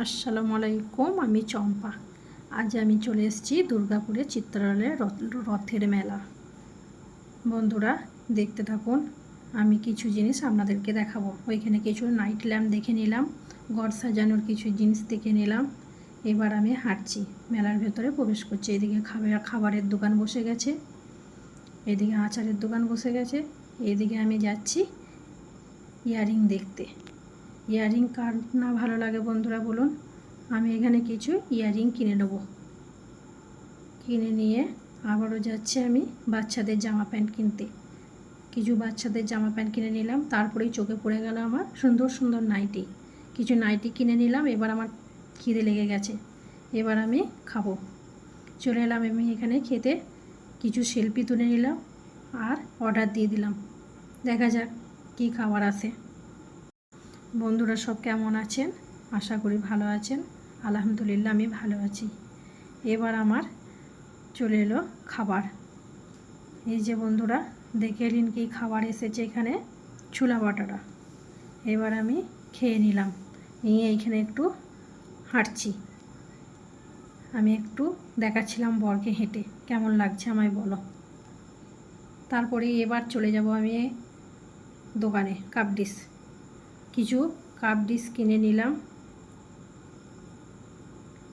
আসসালামু আলাইকুম, আমি চম্পা। আজ আমি চলে এসেছি দুর্গাপুরে চিত্রালয়ে রথ- রথের মেলা। বন্ধুরা, দেখতে থাকুন, আমি কিছু জিনিস আপনাদেরকে দেখাবো। ওইখানে কিছু নাইট ল্যাম্প দেখে নিলাম, ঘর সাজানোর কিছু জিনিস দেখে নিলাম। এবার আমি হাঁটছি। মেলার ভেতরে প্রবেশ করছি। এদিকে খাবার খাবারের দোকান বসে গেছে। এদিকে আচারের দোকান বসে গেছে। এদিকে আমি যাচ্ছি ইয়ারিং দেখতে। ইয়ারিং কার না ভালো লাগে বন্ধুরা বলুন। আমি এখানে কিছু ইয়ারিং কিনে নেব। কিনে নিয়ে আবারও যাচ্ছি আমি বাচ্চাদের জামা প্যান্ট কিনতে। কিছু বাচ্চাদের জামা প্যান্ট কিনে নিলাম, তারপরেই চোখে পড়ে গেল আমার সুন্দর সুন্দর নাইটি। কিছু নাইটি কিনে নিলাম, এবার আমার খিদে লেগে গেছে। এবার আমি খাব। চলে এলাম আমি এখানে খেতে। কিছু সেলফি তুলে নিলাম আর অর্ডার দিয়ে দিলাম। দেখা যাক কী খাবার আসে বন্ধুরা সব কেমন আছেন? আশা করি ভালো আছেন। আলহামদুলিল্লাহ, আমি ভালো আছি। এবার আমার চলে এলো খাবার। এই যে বন্ধুরা, দেখে নিন কি খাবার এসেছে এখানে, ছোলা বাটাটা। এবার আমি খেয়ে নিলাম। নিয়ে এইখানে একটু হাঁটছি। আমি একটু দেখাচ্ছিলাম বরকে হেঁটে। কেমন লাগছে আমায় বলো। তারপরে এবার চলে যাব আমি দোকানে, কাপ ডিশ। কিছু কাপ ডিশ কিনে নিলাম।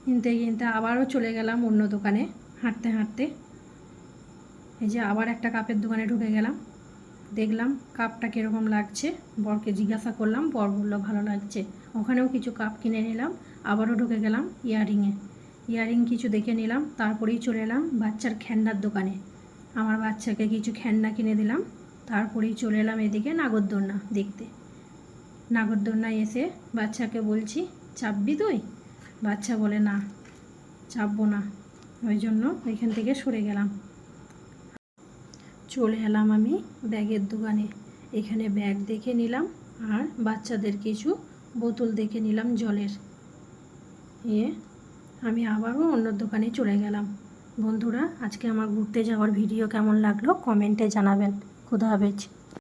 কিনতে কিনতে আবারও চলে গেলাম অন্য দোকানে হাঁটতে হাঁটতে। এই যে আবার একটা কাপের দোকানে ঢুকে গেলাম। দেখলাম কাপটা কীরকম লাগছে। বরকে জিজ্ঞাসা করলাম, বর বলল ভালো লাগছে। ওখানেও কিছু কাপ কিনে নিলাম, আবারও ঢুকে গেলাম ইয়ারিংয়ে। ইয়ারিং কিছু দেখে নিলাম, তারপরেই চলে এলাম বাচ্চার খেলনার দোকানে। আমার বাচ্চাকে কিছু খেলনা কিনে দিলাম, তারপরেই চলে এলাম এদিকে নাগরদোলনা দেখতে। নাগরদোলনায় এসে বাচ্চাকে বলছি, চাপবি তুই? বাচ্চা বলে, না, চাপবো না। ওই জন্য ওইখান থেকে সরে গেলাম। চলে এলাম আমি ব্যাগের দোকানে। এখানে ব্যাগ দেখে নিলাম আর বাচ্চাদের কিছু বোতল দেখে নিলাম জলের। এ, আমি আবারও অন্য দোকানে চলে গেলাম। বন্ধুরা, আজকে আমার ঘুরতে যাওয়ার ভিডিও কেমন লাগল কমেন্টে জানাবেন। খুদা হাফেজ।